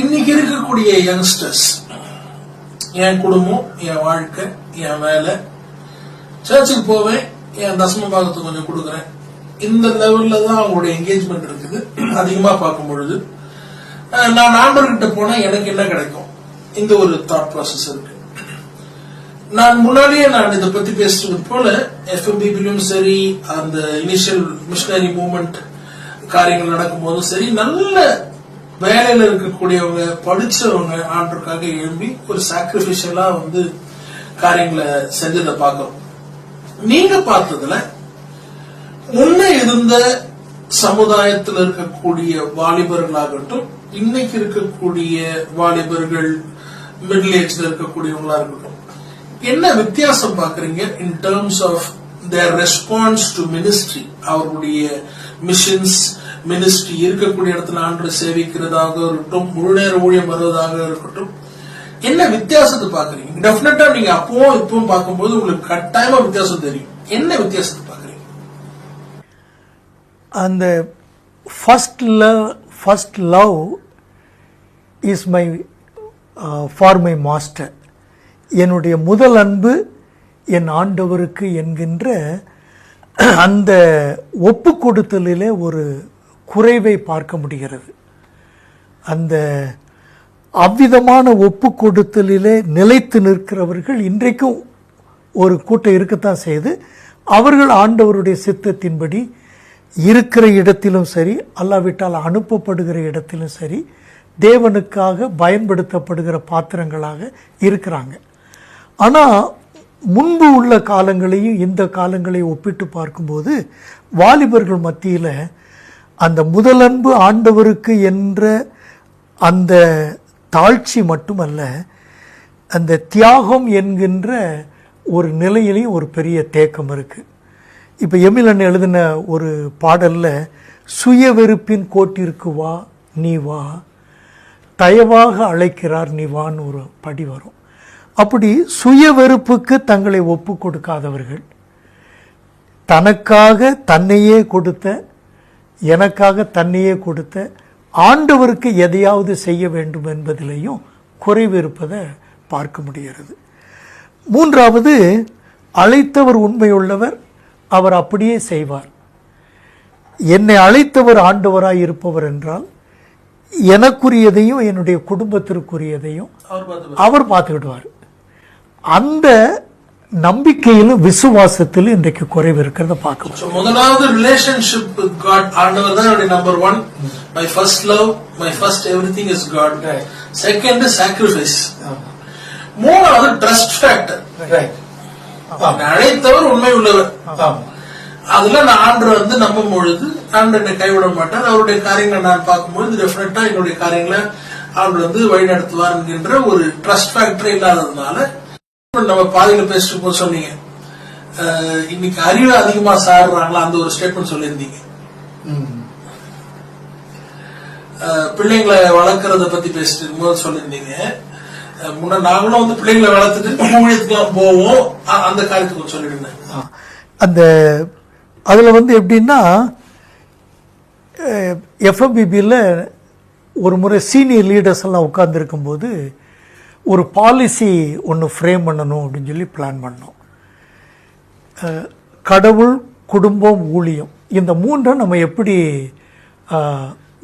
இன்னைக்கு இருக்கக்கூடிய யங்ஸ்டர்ஸ் என் குடும்பம் என் வாழ்க்கை என் வேலை. சர்ச்சுக்கு போவேன் என் தசம பாகத்தை கொஞ்சம் கொடுக்குறேன். இந்த லெவல்ல தான் அவங்களுடைய என்கேஜ்மெண்ட் இருக்குது. அதிகமா பார்க்கும் பொழுது. நான் நண்பர்கிட்ட போனா எனக்கு என்ன கிடைக்கும்? இந்த ஒரு தாட் ப்ராசஸ் இருக்கு. நான் முன்னாடியே நான் இதை பத்தி பேசுறது போல எஃப்எம்பிபிலும் சரி அந்த இனிஷியல் மிஷினரி மூவ்மெண்ட் காரியங்கள் நடக்கும்போதும் சரி நல்ல வேலையில இருக்கக்கூடியவங்க படிச்சவங்க ஆண்டுக்காக எழும்பி ஒரு சாக்ரிபிஷியலா வந்து காரியங்களை செஞ்சதை பார்க்கிறோம். நீங்க பார்த்ததுல முன்ன இருந்த சமுதாயத்தில் இருக்கக்கூடிய வாலிபர்களாகட்டும் இன்னைக்கு இருக்கக்கூடிய வாலிபர்கள் மிடில் ஏஜ்ல இருக்கக்கூடியவங்களா இருக்கட்டும் என்ன வித்தியாசம் பாக்குறீங்க in terms of their response to ministry அவருடைய மிஷின்ஸ் மினிஸ்ட்ரி இருக்கக்கூடிய இடத்துல ஆண்டு சேவிக்கிறதாக இருக்கட்டும் முழு நேர ஊழியம் வருவதாக இருக்கட்டும் என்ன வித்தியாசத்தை பாக்குறீங்க டெஃபினட்டா நீங்க அப்பவும் இப்பவும் பார்க்கும்போது உங்களுக்கு கட்டாயமா வித்தியாசம் தெரியும். என்ன வித்தியாசத்தை பாக்குறீங்க அந்த first love first love is my for my master என்னுடைய முதல் அன்பு என் ஆண்டவருக்கு என்கின்ற அந்த ஒப்பு கொடுத்தலிலே ஒரு குறைவை பார்க்க முடிகிறது. அந்த அவ்விதமான ஒப்பு கொடுத்தலிலே நிலைத்து நிற்கிறவர்கள் இன்றைக்கும் ஒரு கூட்டம் இருக்கத்தான் செய்து அவர்கள் ஆண்டவருடைய சித்தத்தின்படி இருக்கிற இடத்திலும் சரி அல்லாவிட்டால் அனுப்பப்படுகிற இடத்திலும் சரி தேவனுக்காக பயன்படுத்தப்படுகிற பாத்திரங்களாக இருக்கிறாங்க. ஆனால் முன்பு உள்ள காலங்களையும் இந்த காலங்களையும் ஒப்பிட்டு பார்க்கும்போது வாலிபர்கள் மத்தியில் அந்த முதலன்பு ஆண்டவருக்கு என்ற அந்த தாழ்ச்சி மட்டுமல்ல அந்த தியாகம் என்கின்ற ஒரு நிலையிலையும் ஒரு பெரிய தேக்கம் இருக்குது இப்போ எமிலன் எழுதின ஒரு பாடலில் சுய வெறுப்பின் கோட்டிற்கு வா நீ வா தயவாக அழைக்கிறார் நீ வான்னு ஒரு படி வரும். அப்படி சுய வெறுப்புக்கு தங்களை ஒப்பு கொடுக்காதவர்கள் தனக்காக தன்னையே கொடுத்த எனக்காக தன்னையே கொடுத்த ஆண்டவருக்கு எதையாவது செய்ய வேண்டும் என்பதிலேயும் குறைவு இருப்பதை பார்க்க முடிகிறது. மூன்றாவது அழைத்தவர் உண்மையுள்ளவர் அவர் அப்படியே செய்வார். என்னை அழைத்தவர் ஆண்டவராய் இருப்பவர் என்றால் எனக்குரியதையும் என்னுடைய குடும்பத்திற்குரியதையும் அவர் பார்த்து அவர் பார்த்துக்கிடுவார் அந்த நம்பிக்கையிலும் விசுவாசத்திலும் இன்றைக்கு குறைவு இருக்கிறத பார்க்க So, முதலாவது ரிலேஷன்ஷிப் வித் காட் ஆண்டவர் தான் என்னுடைய number one my first love my first everything is God second sacrifice மூணாவது ட்ரஸ்ட் ஃபேக்டர் ரைட் அழைத்தவர் உண்மை உள்ளவர் அதுல நான் ஆண்டு வந்து நம்பும் பொழுது ஆண்டு என்னை கைவிட மாட்டார். அவருடைய காரியங்களை நான் பார்க்கும்போது டெஃபினட்டா என்னுடைய காரியங்களை ஆண்டு வந்து வழி நடத்துவார் என்கின்ற ஒரு ட்ரஸ்ட் ஃபேக்டர் இல்லாததுனால நம்ம பாதையில பேசிட்டு போது சொன்னீங்க. இன்னைக்கு அறிவு அதிகமா சாடுறாங்களா அந்த ஒரு ஸ்டேட்மெண்ட் சொல்லியிருந்தீங்க. பிள்ளைங்களை வளர்க்கறத பத்தி பேசிட்டு இருக்கும்போது சொல்லியிருந்தீங்க. முன்ன நாங்களும் வந்து பிள்ளைங்களை வளர்த்துட்டு ஊழியத்துக்குலாம் போவோம். அந்த காரியத்துக்கு சொல்லிடுங்க. அந்த அதில் வந்து எப்படின்னா எஃப்எம்பிபியில் ஒரு முறை சீனியர் லீடர்ஸ் எல்லாம் உட்கார்ந்துருக்கும்போது ஒரு பாலிசி ஒன்று ஃப்ரேம் பண்ணணும் அப்படின்னு சொல்லி பிளான் பண்ணோம். கடவுள் குடும்பம் ஊழியம். இந்த மூன்றை நம்ம எப்படி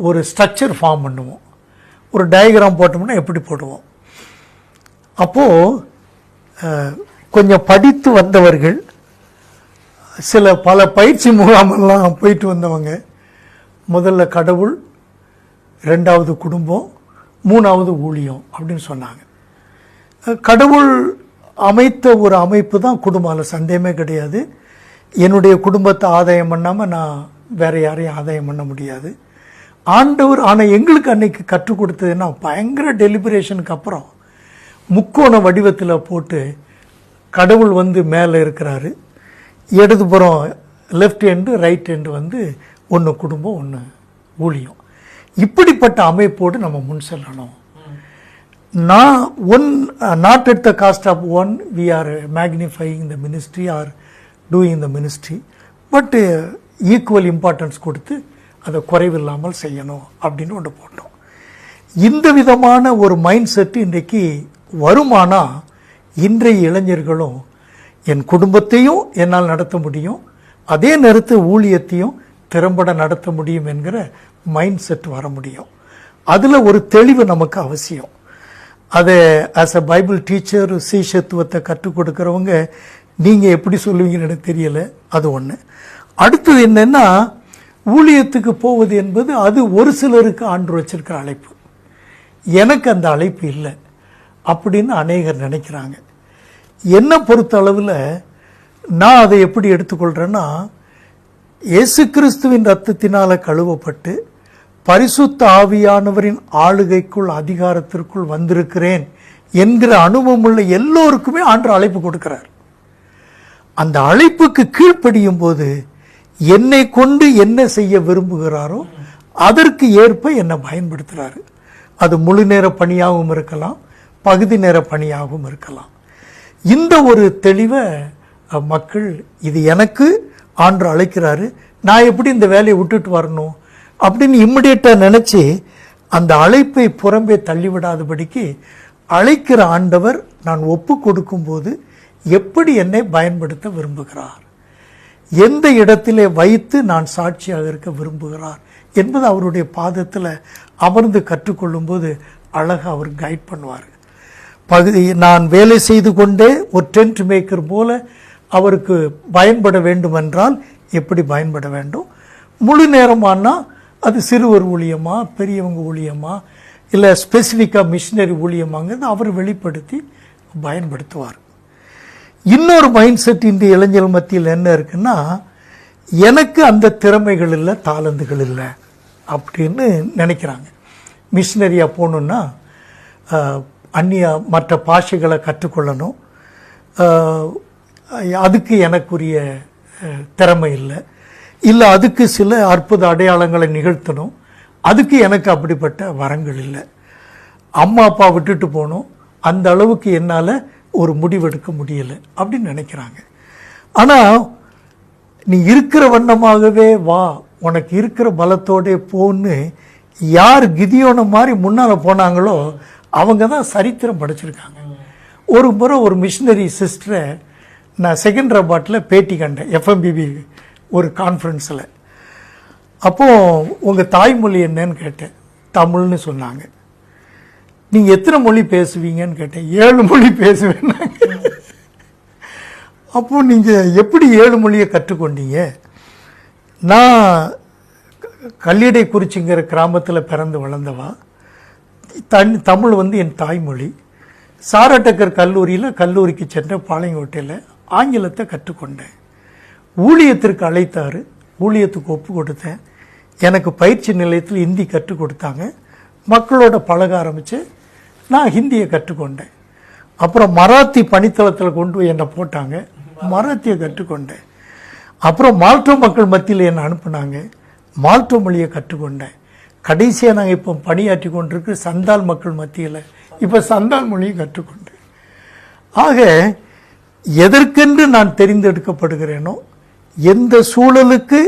ஒரு ஸ்ட்ரக்சர் ஃபார்ம் பண்ணுவோம். ஒரு டயக்ராம் போட்டோம்னா எப்படி போடுவோம்? அப்போது கொஞ்சம் படித்து வந்தவர்கள் சில பல பயிற்சி முகாமெல்லாம் போயிட்டு வந்தவங்க முதல்ல கடவுள் ரெண்டாவது குடும்பம் மூணாவது ஊழியம் அப்படின்னு சொன்னாங்க. கடவுள் அமைத்த ஒரு அமைப்பு தான் குடும்பம் அதில் சந்தேகமே கிடையாது. என்னுடைய குடும்பத்தை ஆதாயம் பண்ணாமல் நான் வேற யாரையும் ஆதாயம் பண்ண முடியாது. ஆண்டவர் ஆனால் எங்களுக்கு அன்னைக்கு கற்றுக் கொடுத்ததுன்னா பயங்கர டெலிபரேஷனுக்கு அப்புறம் முக்கோண வடிவத்தில் போட்டு கடவுள் வந்து மேலே இருக்கிறாரு. இடதுபுறம் லெஃப்ட் ஹேண்டு ரைட் ஹேண்டு வந்து ஒன்று குடும்பம் ஒன்று ஊழியம். இப்படிப்பட்ட அமைப்போடு நம்ம முன் செல்லணும். நான் one not at the cost of one we are magnifying the ministry are doing the ministry but equal importance கொடுத்து அதை குறைவில்லாமல் செய்யணும் அப்படின்னு ஒன்று போட்டோம். இந்த விதமான ஒரு மைண்ட் செட் இன்றைக்கு வருமானா இன்றைய இளைஞர்களும் என் குடும்பத்தையும் என்னால் நடத்த முடியும். அதே நேரத்து ஊழியத்தையும் திறம்பட நடத்த முடியும் என்கிற மைண்ட் செட் வர முடியும். அதில் ஒரு தெளிவு நமக்கு அவசியம். அதை ஆஸ் அ பைபிள் டீச்சர் சீஷத்துவத்தை கற்றுக் கொடுக்குறவங்க நீங்கள் எப்படி சொல்லுவீங்கன்னு எனக்கு தெரியலை. அது ஒன்று அடுத்தது என்னென்னா ஊழியத்துக்கு போவது என்பது அது ஒரு சிலருக்கு ஆண்டு வச்சிருக்கிற அழைப்பு. எனக்கு அந்த அழைப்பு இல்லை. அப்படின்னு அநேகர் நினைக்கிறாங்க. என்னை பொறுத்த அளவில் நான் அதை எப்படி எடுத்துக்கொள்கிறேன்னா இயேசு கிறிஸ்துவின் ரத்தத்தினால் கழுவப்பட்டு பரிசுத்த ஆவியானவரின் ஆளுகைக்குள் அதிகாரத்திற்குள் வந்திருக்கிறேன் என்கிற அனுபவம் உள்ள எல்லோருக்குமே ஆண்டு அழைப்பு கொடுக்கிறார். அந்த அழைப்புக்கு கீழ்ப்படியும் போது என்னை கொண்டு என்ன செய்ய விரும்புகிறாரோ அதற்கு ஏற்ப என்னை பயன்படுத்துகிறாரு அது முழு நேர பணியாகவும் இருக்கலாம் பகுதி நேர பணியாகவும் இருக்கலாம். இந்த ஒரு தெளிவை மக்கள் இது எனக்கு ஆண்டு அழைக்கிறாரு. நான் எப்படி இந்த வேலையை விட்டுட்டு வரணும்? அப்படின்னு இம்மிடியட்டாக நினச்சி அந்த அழைப்பை புறம்பே தள்ளிவிடாதபடிக்கு அழைக்கிற ஆண்டவர் நான் ஒப்பு கொடுக்கும்போது எப்படி என்னை பயன்படுத்த விரும்புகிறார்? எந்த இடத்திலே வைத்து நான் சாட்சியாக இருக்க விரும்புகிறார்? என்பது அவருடைய பாதத்தில் அமர்ந்து கற்றுக்கொள்ளும்போது அழகாக அவர் கைட் பண்ணுவார். பகுதி நான் வேலை செய்து கொண்டே ஒரு டென்ட் மேக்கர் போல அவருக்கு பயன்பட வேண்டுமென்றால் எப்படி பயன்பட வேண்டும்? முழு நேரமானால் அது சிறுவர் ஊழியமா பெரியவங்க ஊழியமா இல்லை ஸ்பெசிஃபிக்காக மிஷினரி ஊழியமாங்கிறது அவர் வெளிப்படுத்தி பயன்படுத்துவார். இன்னொரு மைண்ட் செட் இந்த இளைஞர் மத்தியில் என்ன இருக்குன்னா எனக்கு அந்த திறமைகள் இல்லை தாளந்துகள் இல்லை அப்படின்னு நினைக்கிறாங்க. மிஷினரியாக போகணுன்னா அந்நிய மற்ற பாஷைகளை கற்றுக்கொள்ளணும். அதுக்கு எனக்குரிய திறமை இல்லை. இல்லை அதுக்கு சில அற்புத அடையாளங்களை நிகழ்த்தணும். அதுக்கு எனக்கு அப்படிப்பட்ட வரங்கள் இல்லை. அம்மா அப்பா விட்டுட்டு போகணும். அந்த அளவுக்கு என்னால் ஒரு முடிவெடுக்க முடியலை அப்படின்னு நினைக்கிறாங்க. ஆனால் நீ இருக்கிற வண்ணமாகவே வா உனக்கு இருக்கிற பலத்தோடே போன்னு யார் கிதியோன மாதிரி முன்னால் போனாங்களோ அவங்க தான் சரித்திரம் படைச்சிருக்காங்க. ஒரு முறை ஒரு மிஷினரி சிஸ்டரை நான் செகண்டராபாத்தில் பேட்டி கண்டேன் எஃப்எம்பிபி ஒரு கான்ஃபரன்ஸில் அப்போது உங்கள் தாய்மொழி என்னன்னு கேட்டேன். தமிழ்னு சொன்னாங்க. நீங்கள் எத்தனை மொழி பேசுவீங்கன்னு கேட்டேன். ஏழு மொழி பேசுவேன்னாங்க. அப்போ நீங்கள் எப்படி ஏழு மொழியை கற்றுக்கொண்டீங்க? நான் கல்லிடை குறிச்சிங்கிற கிராமத்தில் பிறந்து வளர்ந்தவா. தன் தமிழ் வந்து என் தாய்மொழி. சாரட்டக்கர் கல்லூரியில் கல்லூரிக்கு சென்ற பாளையங்கோட்டையில் ஆங்கிலத்தை கற்றுக்கொண்டேன். ஊழியத்திற்கு அழைத்தார். ஊழியத்துக்கு ஒப்பு கொடுத்தேன். எனக்கு பயிற்சி நிலையத்தில் ஹிந்தி கற்றுக் கொடுத்தாங்க. மக்களோட பழக ஆரம்பித்து நான் ஹிந்தியை கற்றுக்கொண்டேன் அப்புறம் மராத்தி பணித்தளத்தில் கொண்டு போய் என்னை போட்டாங்க. மராத்தியை கற்றுக்கொண்டேன் அப்புறம் மால்டோ மக்கள் மத்தியில் என்னை அனுப்புனாங்க. மால்டோ மொழியை கற்றுக்கொண்டேன் கடைசியாக நாங்கள் இப்போ பணியாற்றி கொண்டிருக்கிற சந்தால் மக்கள் மத்தியில் இப்போ சந்தால் மொழியை கற்றுக்கொண்டேன் ஆக எதற்கென்று நான் தெரிந்தெடுக்கப்படுகிறேனோ எந்த சூழலுக்கு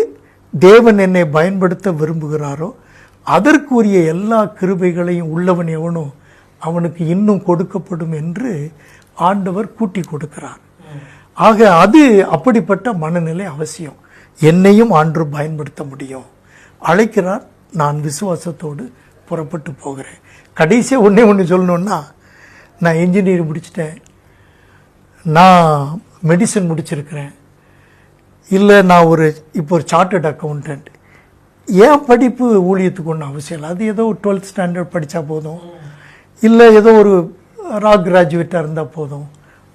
தேவன் என்னை பயன்படுத்த விரும்புகிறாரோ அதற்குரிய எல்லா கிருபைகளையும் உள்ளவன் எவனோ அவனுக்கு இன்னும் கொடுக்கப்படும் என்று ஆண்டவர் கூட்டி கொடுக்கிறார். ஆக அது அப்படிப்பட்ட மனநிலை அவசியம். என்னையும் ஆண்டு பயன்படுத்த முடியும். அழைக்கிறார் நான் விசுவாசத்தோடு புறப்பட்டு போகிறேன். கடைசியாக ஒன்றே ஒன்று சொல்லணுன்னா நான் இன்ஜினியரிங் முடிச்சிட்டேன். நான் மெடிசன் முடிச்சிருக்கிறேன். இல்லை நான் ஒரு இப்போ ஒரு சார்ட்டர்ட் அக்கௌண்டன்ட் ஏன் படிப்பு ஊழியத்துக்கு ஒன்றும் அவசியம் இல்லை? அது ஏதோ டுவெல்த் ஸ்டாண்டர்ட் படித்தா போதும். இல்லை ஏதோ ஒரு ரா கிராஜுவேட்டாக இருந்தால் போதும்.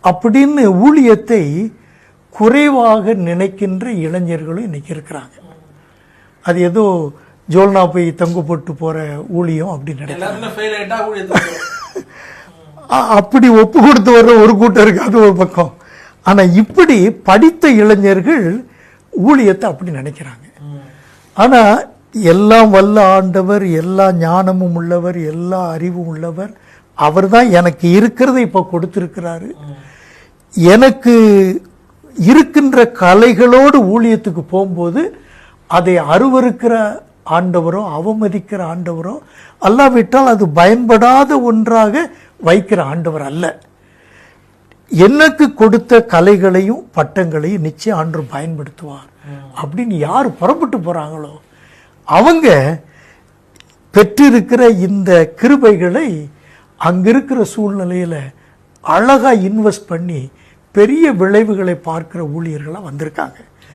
அப்படின்னு ஊழியத்தை குறைவாக நினைக்கின்ற இளைஞர்களும் இன்னைக்கு இருக்கிறாங்க. அது ஏதோ ஜோல்னா போய் தங்கு போட்டு போகிற ஊழியம் அப்படின்னு அ- அப்படி ஒப்பு கொடுத்து வர்ற ஒரு கூட்டம் இருக்கு அது ஒரு பக்கம். ஆனால் இப்படி படித்த இளைஞர்கள் ஊழியத்தை அப்படி நினைக்கிறாங்க. ஆனால் எல்லாம் வல்ல ஆண்டவர் எல்லா ஞானமும் உள்ளவர் எல்லா அறிவும் உள்ளவர் அவர் தான் எனக்கு இருக்கிறதை இப்போ கொடுத்துருக்கிறாரு. எனக்கு இருக்கின்ற கலைகளோடு ஊழியத்துக்கு போகும்போது அதை அருவருக்கிற ஆண்டவரோ அவமதிக்கிற ஆண்டவரோ அல்லாவிட்டால் அது பயன்படாத ஒன்றாக வைக்கிற ஆண்டவர் அல்ல. எனக்கு கொடுத்த கலைகளையும் பட்டங்களையும் நிச்சயம் அன்று பயன்படுத்துவார். அப்படின்னு யார் புறப்பட்டு போகிறாங்களோ அவங்க பெற்றிருக்கிற இந்த கிருபைகளை அங்கிருக்கிற சூழ்நிலையில் அழகாக இன்வெஸ்ட் பண்ணி பெரிய விளைவுகளை பார்க்கிற ஊழியர்களாக வந்திருக்காங்க.